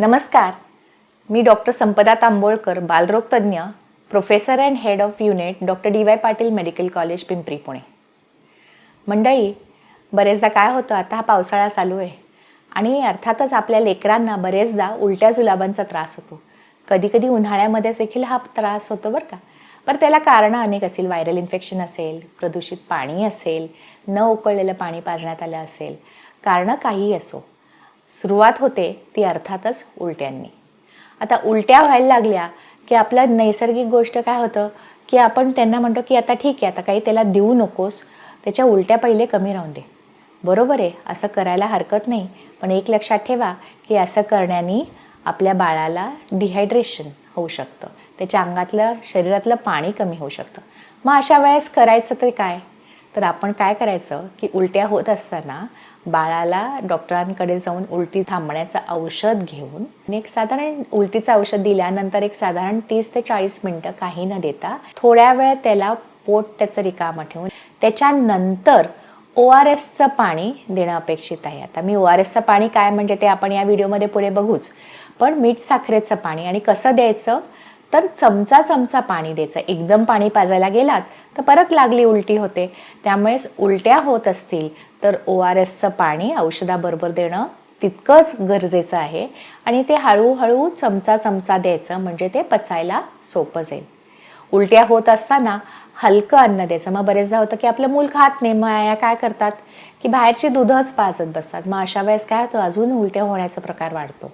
नमस्कार. मी डॉक्टर संपदा तांबोळकर बालरोग तज्ज्ञ professor and head of unit doctor D Y Patil Medical College Pimpri Pune. मंडळी बरेचदा काय होतं आता हा पावसाळा चालू आहे. आणि अर्थातच आपल्या लेकरांना बरेचदा उलट्या जुलाबांचा त्रास होतो. कधीकधी उन्हाळ्यामध्येच देखील हा त्रास होतो बरं का. बरं त्याला कारणं अनेक असेल व्हायरल इन्फेक्शन असेल प्रदूषित पाणी असेल न उकळलेलं पाणी पाजण्यात आलं असेल. कारणं काहीही असो. सुरुवात होते ती अर्थातच उलट्यांनी. आता उलट्या व्हायला लागल्या की आपलं नैसर्गिक गोष्ट काय होतं? की आपण त्यांना म्हणतो की आता ठीक आहे आता काही त्याला देऊ नकोस त्याच्या उलट्या पहिले कमी राहून दे. बरोबर आहे असं करायला हरकत नाही पण एक लक्षात ठेवा की असं करण्याने आपल्या बाळाला डिहायड्रेशन होऊ शकतं. त्याच्या अंगातलं शरीरातलं पाणी कमी होऊ शकतं. मग अशा वेळेस करायचं तरी काय? तर आपण काय करायचं की उलट्या होत असताना बाळाला डॉक्टरांकडे जाऊन उलटी थांबण्याचं औषध घेऊन एक साधारण उलटीचं औषध दिल्यानंतर एक साधारण तीस ते चाळीस मिनटं काही न देता थोड्या वेळ त्याला पोट त्याचं रिकामं ठेवून त्याच्यानंतर ओ आर एसचं पाणी देणं अपेक्षित आहे. आता मी ओ आर एसचं पाणी काय म्हणजे ते आपण या व्हिडिओमध्ये पुढे बघूच. पण मीठ साखरेचं पाणी आणि कसं द्यायचं? तर चमचा चमचा पाणी द्यायचं. एकदम पाणी पाजायला गेलात तर परत लागली उलटी होते. त्यामुळेच उलट्या होत असतील तर ओ आर एसचं पाणी औषधाबरोबर देणं तितकंच गरजेचं आहे. आणि ते हळूहळू चमचा चमचा द्यायचं म्हणजे ते पचायला सोपं जाईल. उलट्या होत असताना हलकं अन्न द्यायचं. मग बरेचदा होतं की आपलं मूल खात नाही मग आया काय करतात? की बाहेरची दूधच पाजत बसतात. मग अशा वेळेस काय होतं? अजून उलट्या होण्याचा प्रकार वाढतो.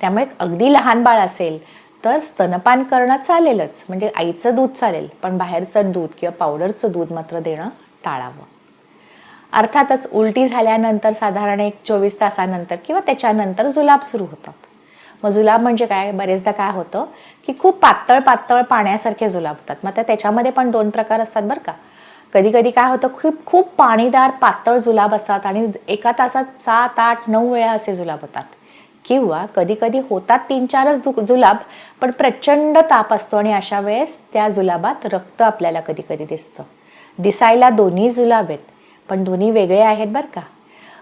त्यामुळे अगदी लहान बाळ असेल तर स्तनपान करणं चालेलच. म्हणजे आईचं दूध चालेल पण बाहेरचं दूध किंवा पावडरचं दूध मात्र देणं टाळावं. अर्थातच उलटी झाल्यानंतर साधारण एक चोवीस तासानंतर किंवा त्याच्यानंतर जुलाब सुरू होतात. मग जुलाब म्हणजे काय? बरेचदा काय होतं की खूप पातळ पातळ पाण्यासारखे जुलाब होतात. मग त्याच्यामध्ये पण दोन प्रकार असतात बरं का. कधी कधी काय होतं खूप खूप पाणीदार पातळ जुलाब असतात आणि एका तासात सात आठ नऊ वेळा असे जुलाब होतात. किंवा कधीकधी होतात तीन चारच दु जुलाब पण प्रचंड ताप असतो आणि अशा वेळेस त्या जुलाबात रक्त आपल्याला कधी कधी दिसतं. दिसायला दोन्ही जुलाब आहेत पण दोन्ही वेगळे आहेत बरं का.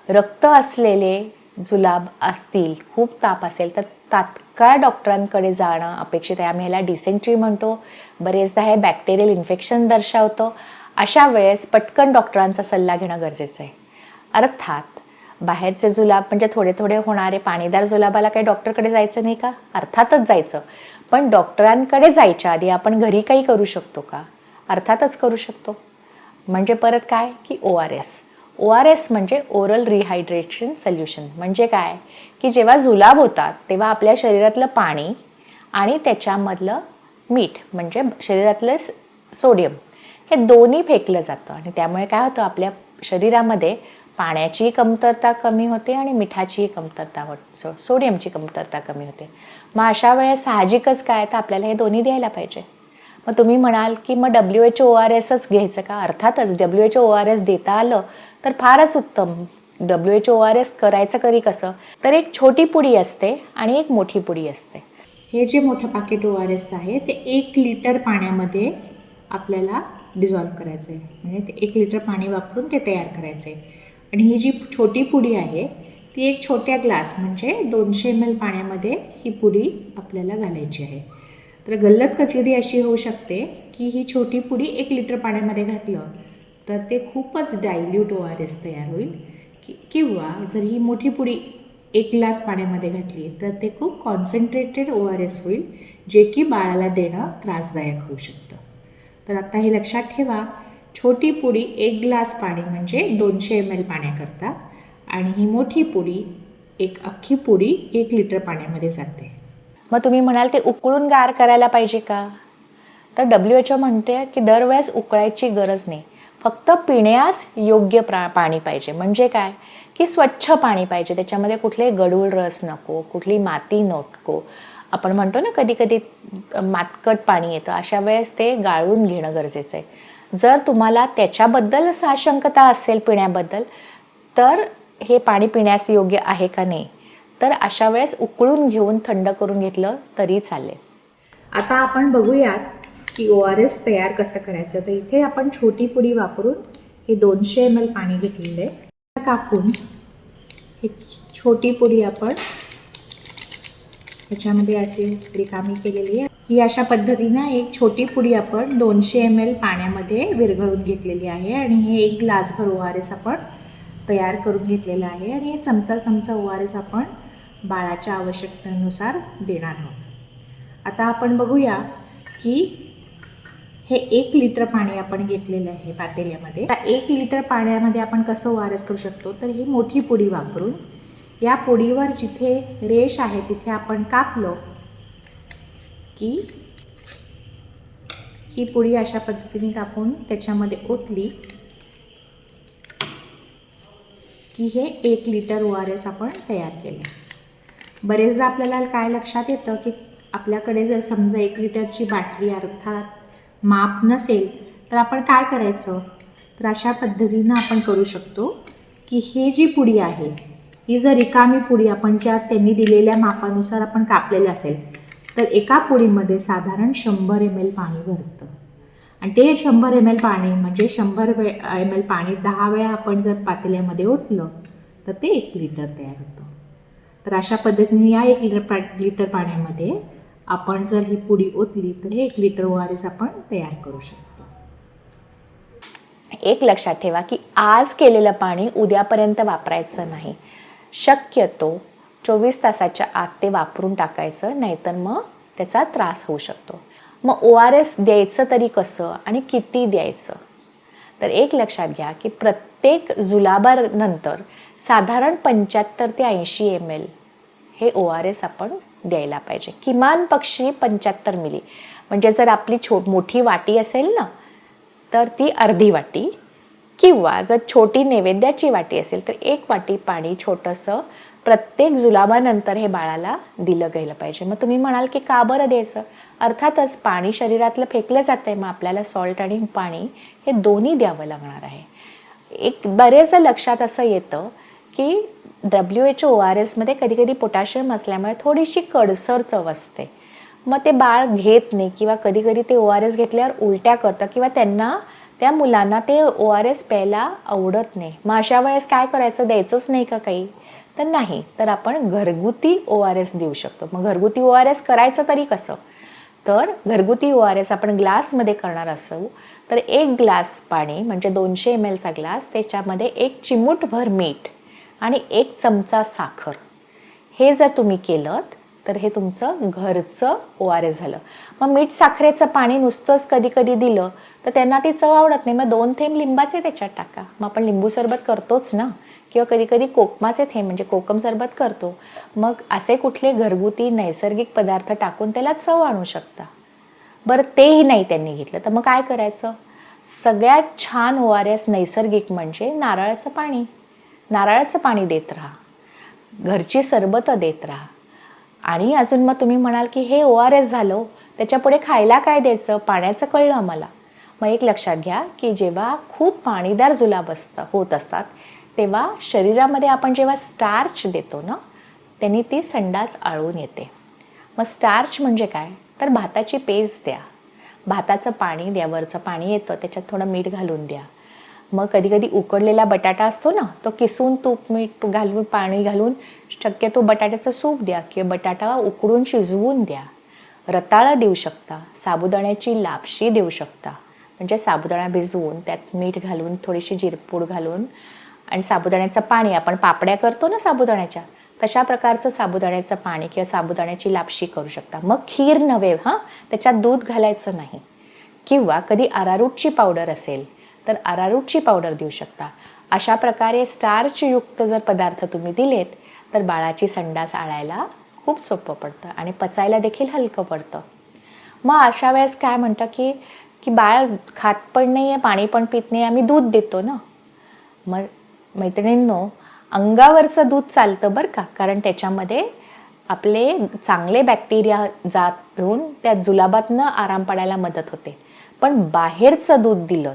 रक्त असलेले जुलाब असतील खूप ताप असेल तर तात्काळ डॉक्टरांकडे जाणं अपेक्षित आहे. आम्ही ह्याला डिसेंट्री म्हणतो बरेचदा हे बॅक्टेरियल इन्फेक्शन दर्शवतो. अशा वेळेस पटकन डॉक्टरांचा सल्ला घेणं गरजेचं आहे. अर्थात बाहेरचे जुलाब म्हणजे थोडे थोडे होणारे पाणीदार जुलाबाला काही डॉक्टरकडे जायचं नाही का? अर्थातच जायचं. पण डॉक्टरांकडे जायच्या आधी आपण घरी काही करू शकतो का? अर्थातच करू शकतो. म्हणजे परत काय? की O R S O R S म्हणजे ओरल रिहायड्रेशन सोल्युशन म्हणजे काय? की जेव्हा जुलाब होतात तेव्हा आपल्या शरीरातलं पाणी आणि त्याच्यामधलं मीठ म्हणजे शरीरातलं सोडियम हे दोन्ही फेकलं जातं. आणि त्यामुळे काय होतं? आपल्या शरीरामध्ये पाण्याची कमतरता कमी होते आणि मिठाचीही कमतरता होत सो सोडियमची कमतरता कमी होते. मग अशा वेळेस साहजिकच काय? तर आपल्याला हे दोन्ही द्यायला पाहिजे. मग तुम्ही म्हणाल की मग डब्ल्यू एच ओ आर एसच घ्यायचं का? अर्थातच W H O R S देता आलं तर फारच उत्तम. W H O R S करायचं करी कसं? तर एक छोटी पुडी असते आणि एक मोठी पुडी असते. हे जे मोठं पाकिट ओ आर एस आहे ते एक लिटर पाण्यामध्ये आपल्याला डिझॉल्व करायचं आहे म्हणजे ते एक लिटर पाणी वापरून ते तयार करायचं आहे आणि ही जी छोटी पुडी आहे ती एक छोट्या ग्लास म्हणजे दोनशे एम एल पाण्यामध्ये ही पुडी आपल्याला घालायची आहे. तर गल्लत कधी अशी होऊ शकते की ही छोटी पुडी एक लिटर पाण्यामध्ये घातलं तर ते खूपच डायल्यूट ओ आर एस तयार होईल. कि किंवा जर ही मोठी पुडी एक ग्लास पाण्यामध्ये घातली तर ते खूप कॉन्सन्ट्रेटेड ओ आर एस होईल जे की बाळाला देणं त्रासदायक होऊ शकतं. तर आता हे लक्षात ठेवा. छोटी पुडी एक ग्लास पाणी म्हणजे दोनशे एम एल पाण्याकरता आणि ही मोठी पुडी एक अख्खी पुडी एक लिटर पाण्यामध्ये जाते. मग तुम्ही म्हणाल ते उकळून गार करायला पाहिजे का? तर डब्ल्यू एच ओ म्हणते की दरवेळेस उकळायची गरज नाही. फक्त पिण्यास योग्य प्रा पाणी पाहिजे. म्हणजे काय? की स्वच्छ पाणी पाहिजे. त्याच्यामध्ये कुठले गडूळ रस नको कुठली माती नको. आपण म्हणतो ना कधी कधी मातकट पाणी येतं. अशा वेळेस ते गाळून घेणं गरजेचं आहे. जर तुम्हाला त्याच्याबद्दल साशंकता असेल पिण्याबद्दल तर हे पाणी पिण्यास योग्य आहे का नाही तर अशा वेळेस उकळून घेऊन थंड करून घेतलं तरी चालेल. आता आपण बघूयात की ओ आर एस तयार कसं करायचं. तर इथे आपण छोटी पुडी वापरून हे दोनशे एम एल पाणी घेतलेलं आहे. कापून हे छोटी पुडी आपण त्याच्यामध्ये अशी रिकामी केलेली आहे. ही अशा पद्धतीनं एक छोटी पुडी आपण दोनशे एम एल पाण्यामध्ये विरघळून घेतलेली आहे आणि हे एक ग्लासभर ओ आर एस आपण तयार करून घेतलेलं आहे आणि हे चमचा चमचा ओ आर एस आपण बाळाच्या आवश्यकतेनुसार देणार आहोत. आता आपण बघूया की हे एक लिटर पाणी आपण घेतलेलं आहे पातेल्यामध्ये. आता एक लिटर पाण्यामध्ये आपण कसं ओ आर एस करू शकतो? तर ही मोठी पुडी वापरून या पुडीवर जिथे रेष आहे तिथे आपण कापलं की ही पुडी अशा पद्धतीने कापून त्याच्यामध्ये ओतली की हे एक लिटर ओ आर एस आपण तयार केले. बरेचदा आपल्याला काय लक्षात येतं की आपल्याकडे जर समजा एक लिटरची बाटली अर्थात माप नसेल तर आपण काय करायचं? तर अशा पद्धतीनं आपण करू शकतो की ही जी पुडी आहे ही जर रिकामी पुडी आपण ज्या त्यांनी दिलेल्या मापानुसार आपण कापलेलं असेल तर एका पुडीमध्ये साधारण शंभर एम एल पाणी भरतं. आणि ते शंभर एम एल पाणी म्हणजे शंभर वे एम एल पाणी दहा वेळा आपण जर पातेल्यामध्ये ओतलं तर ते एक लिटर तयार होतं. तर अशा पद्धतीने या एक लिटर पा लिटर पाण्यामध्ये आपण जर ही पुडी ओतली तर हे एक लिटर ओ आर एस आपण तयार करू शकतो. एक लक्षात ठेवा की आज केलेलं पाणी उद्यापर्यंत वापरायचं नाही. शक्यतो चोवीस तासाच्या आत ते वापरून टाकायचं नाहीतर मग त्याचा त्रास होऊ शकतो. मग ओ आर एस द्यायचं तरी कसं आणि किती द्यायचं? तर एक लक्षात घ्या की प्रत्येक जुलाबानंतर साधारण पंच्याहत्तर ते ऐंशी एम एल हे ओ आर एस आपण द्यायला पाहिजे. किमान पक्षी पंच्याहत्तर मिली. म्हणजे जर आपली छो मोठी वाटी असेल ना तर ती अर्धी वाटी किंवा जर छोटी नैवेद्याची वाटी असेल तर एक वाटी पाणी छोटंसं प्रत्येक जुलाबानंतर हे बाळाला दिलं गेलं पाहिजे. मग तुम्ही म्हणाल की का बरं द्यायचं? अर्थातच पाणी शरीरातलं फेकलं जातं आहे मग आपल्याला सॉल्ट आणि पाणी हे दोन्ही द्यावं लागणार आहे. एक बरेचदा लक्षात असं येतं की डब्ल्यू एच ओ आर एसमध्ये कधी कधी पोटॅशियम असल्यामुळे थोडीशी कडसर चव असते. मग ते बाळ घेत नाही किंवा कधी कधी ते ओ आर एस घेतल्यावर उलट्या करतं किंवा त्यांना त्या मुलांना ते ओ आर एस प्यायला आवडत नाही. मग अशा वेळेस काय करायचं? द्यायचंच नाही का काही? तर नाही. तर आपण घरगुती ओ आर एस देऊ शकतो. मग घरगुती ओ आर एस करायचं तरी कसं? तर घरगुती ओ आर एस आपण ग्लासमध्ये करणार असू. तर एक ग्लास पाणी म्हणजे दोनशे एम एलचा ग्लास त्याच्यामध्ये एक चिमूटभर मीठ आणि एक चमचा साखर. हे जर तुम्ही केलं तर हे तुमचं घरचं ओ आर एस झालं. मग मीठ साखरेचं पाणी नुसतंच कधी कधी दिलं तर त्यांना ती चव आवडत नाही. मग दोन थेंब लिंबाचे त्याच्यात टाका. मग आपण लिंबू सरबत करतोच ना? किंवा कधी कधी कोकमाचे थेंब म्हणजे कोकम सरबत करतो. मग असे कुठले घरगुती नैसर्गिक पदार्थ टाकून त्याला चव आणू शकता. बरं तेही नाही त्यांनी घेतलं. तर मग काय करायचं? सगळ्यात छान ओ आर एस नैसर्गिक म्हणजे नारळाचं पाणी. नारळाचं पाणी देत राहा. घरची सरबतं देत राहा. आणि अजून मग तुम्ही म्हणाल की हे ओ आर एस झालं त्याच्यापुढे खायला काय द्यायचं? पाण्याचं कळलं आम्हाला. मग एक लक्षात घ्या की जेव्हा खूप पाणीदार जुलाब असतं होत असतात तेव्हा शरीरामध्ये आपण जेव्हा स्टार्च देतो ना त्यांनी ती संडास आळून येते. मग स्टार्च म्हणजे काय? तर भाताची पेज द्या. भाताचं पाणी द्या वरचं पाणी येतं त्याच्यात थोडं मीठ घालून द्या. मग कधी कधी उकडलेला बटाटा असतो ना तो किसून तूप मीठ घालून पाणी घालून शक्यतो बटाट्याचं सूप द्या किंवा बटाटा उकडून शिजवून द्या. रताळं देऊ शकता साबुदाण्याची लापशी देऊ शकता. म्हणजे साबुदाणा भिजवून त्यात मीठ घालून थोडीशी जिरपूड घालून आणि साबुदाण्याचं पाणी आपण पापड्या करतो ना साबुदाण्याच्या तशा प्रकारचं साबुदाण्याचं पाणी किंवा साबुदाण्याची लापशी करू शकता. मग खीर नव्हे हां त्याच्यात दूध घालायचं नाही. किंवा कधी अरारूटची पावडर असेल तर अरारूटची पावडर देऊ शकता. अशा प्रकारे स्टार्चयुक्त जर पदार्थ तुम्ही दिलेत तर बाळाची संडास आळायला खूप सोपं पडतं आणि पचायला देखील हलकं पडतं. मग अशा वेळेस काय म्हणतं की की बाळ खात पण नाही आहे पाणी पण पित नाही आम्ही दूध देतो ना? मग मैत्रिणींनो अंगावरचं दूध चालतं बरं का? कारण त्याच्यामध्ये आपले चांगले बॅक्टेरिया जात होऊन त्या जुलाबातनं आराम पडायला मदत होते. पण बाहेरचं दूध दिलं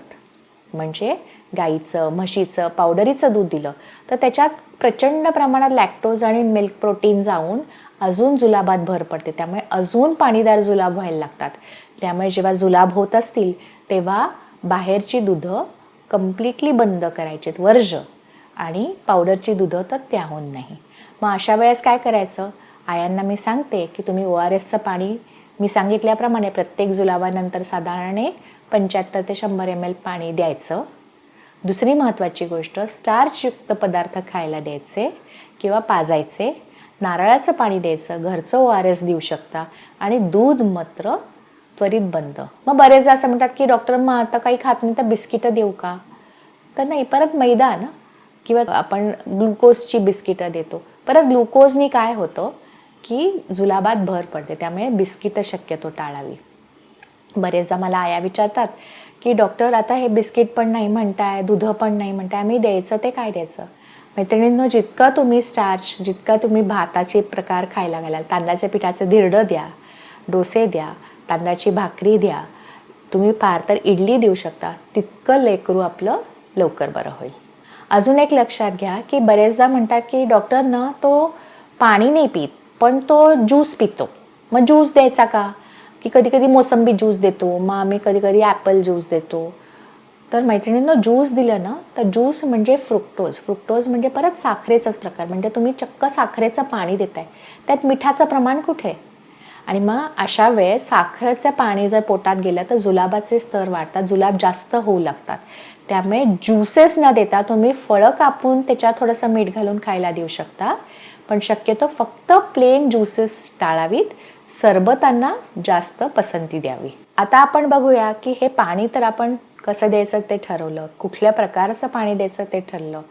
म्हणजे गाईचं म्हशीचं पावडरीचं दूध दिलं. तर त्याच्यात प्रचंड प्रमाणात लॅक्टोज आणि मिल्क प्रोटीन जाऊन अजून जुलाबात भर पडते. त्यामुळे अजून पाणीदार जुलाब व्हायला लागतात. त्यामुळे जेव्हा जुलाब होत असतील तेव्हा बाहेरची दुधं कम्प्लिटली बंद करायचीत वर्ज आणि पावडरची दुधं तर त्याहून नाही. मग अशा वेळेस काय करायचं? आयांना मी सांगते की तुम्ही ओ आर एसचं पाणी मी सांगितल्याप्रमाणे प्रत्येक जुलाबानंतर साधारण एक पंच्याहत्तर ते शंभर एम एल पाणी द्यायचं. दुसरी महत्त्वाची गोष्ट स्टार्चयुक्त पदार्थ खायला द्यायचे किंवा पाजायचे. नारळाचं पाणी द्यायचं घरचं ओ आर एस देऊ शकता आणि दूध मात्र त्वरित बंद. मग बरेचदा असं म्हणतात की डॉक्टर मग आता काही खात नाही तर बिस्किटं देऊ का? तर नाही परत मैदा ना? किंवा आपण ग्लुकोजची बिस्किटं देतो. परत ग्लुकोजनी काय होतं? की जुलाबात भर पडते त्यामुळे बिस्किटं शक्यतो टाळावी. बरेचदा मला आया विचारतात की डॉक्टर आता हे बिस्किट पण नाही म्हणताय दुधं पण नाही म्हणताय आम्ही द्यायचं ते काय द्यायचं? मैत्रिणींनो जितकं तुम्ही स्टार्च जितका तुम्ही भाताचे प्रकार खायला घालाल तांदळाच्या पिठाचं धिरडं द्या डोसे द्या तांदळाची भाकरी द्या तुम्ही फार तर इडली देऊ शकता तितकं लेकरू आपलं लवकर बरं होईल. अजून एक लक्षात घ्या की बरेचदा म्हणतात की डॉक्टर ना तो पाणी नाही पित पण तो ज्यूस पितो. मग ज्यूस द्यायचा का? की कधी कधी मोसंबी ज्यूस देतो मग आम्ही कधी कधी ॲपल ज्यूस देतो. तर मैत्रिणींना ज्यूस दिलं ना तर ज्यूस म्हणजे फ्रुक्टोज. फ्रुक्टोज म्हणजे परत साखरेचाच प्रकार. म्हणजे तुम्ही चक्क साखरेचं पाणी देताय. त्यात मिठाचं प्रमाण कुठे? आहे? आणि मग अशा वेळेस साखरेचं पाणी जर पोटात गेलं तर जुलाबाचे स्तर वाढतात. जुलाब जास्त होऊ लागतात. त्यामुळे ज्युसेस न देता तुम्ही फळं कापून त्याच्यात थोडंसं मीठ घालून खायला देऊ शकता. पण शक्यतो फक्त प्लेन ज्युसेस टाळावीत. सरबतांना जास्त पसंती द्यावी. आता आपण बघूया की हे पाणी तर आपण कसं द्यायचं ते ठरवलं? कुठल्या प्रकारचं पाणी द्यायचं ते ठरलं?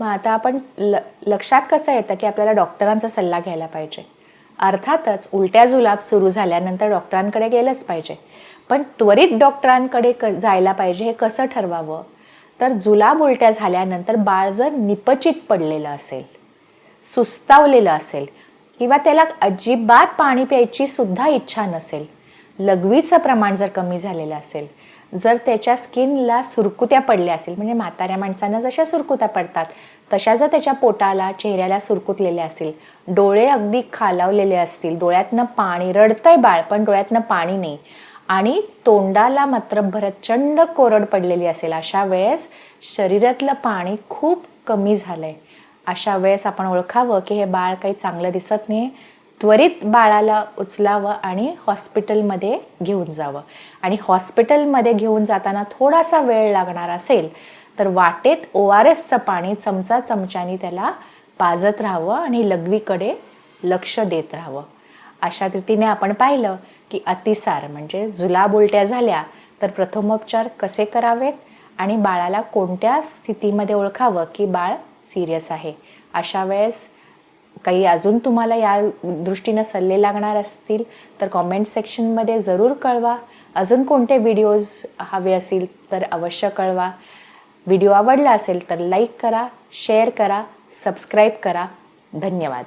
मग आता आपण ल लक्षात कसं येतं की आपल्याला डॉक्टरांचा सल्ला घ्यायला पाहिजे? अर्थातच उलट्या जुलाब सुरू झाल्यानंतर डॉक्टरांकडे गेलंच पाहिजे. पण त्वरित डॉक्टरांकडे क जायला पाहिजे हे कसं ठरवावं? तर जुलाब उलट्या झाल्यानंतर बाळ जर निपचित पडलेलं असेल सुस्तावलेलं असेल किंवा त्याला अजिबात पाणी प्यायची सुद्धा इच्छा नसेल लघवीचं प्रमाण जर कमी झालेलं असेल जर त्याच्या स्किनला सुरकुत्या पडल्या असेल म्हणजे म्हाताऱ्या माणसांना जशा सुरकुत्या पडतात तशा जर त्याच्या पोटाला चेहऱ्याला सुरकुतलेल्या असतील डोळे अगदी खालावलेले असतील डोळ्यातनं पाणी रडतंय बाळ पण डोळ्यातनं पाणी नाही आणि तोंडाला मात्र भरचंड कोरड पडलेली असेल अशा वेळेस शरीरातलं पाणी खूप कमी झालं आहे अशा वेळेस आपण ओळखावं की हे बाळ काही चांगलं दिसत नाही त्वरित बाळाला उचलावं आणि हॉस्पिटलमध्ये घेऊन जावं. आणि हॉस्पिटलमध्ये घेऊन जाताना थोडासा वेळ लागणार असेल तर वाटेत ओ आर एसचं पाणी चमचा चमच्यानी त्याला पाजत राहावं आणि लघवीकडे लक्ष देत राहावं. अशा रीतीने आपण पाहिलं की अतिसार म्हणजे जुलाब उलट्या झाल्या तर प्रथमोपचार कसे करावेत आणि बाळाला कोणत्या स्थितीमध्ये ओळखावं की बाळ सिरियस आहे. अशा वेळेस काही अजून तुम्हाला या दृष्टीनं सल्ले लागणार असतील तर कॉमेंट सेक्शनमध्ये जरूर कळवा. अजून कोणते व्हिडिओज हवे असतील तर अवश्य कळवा. व्हिडिओ आवडला असेल तर लाईक करा शेअर करा सबस्क्राईब करा. धन्यवाद.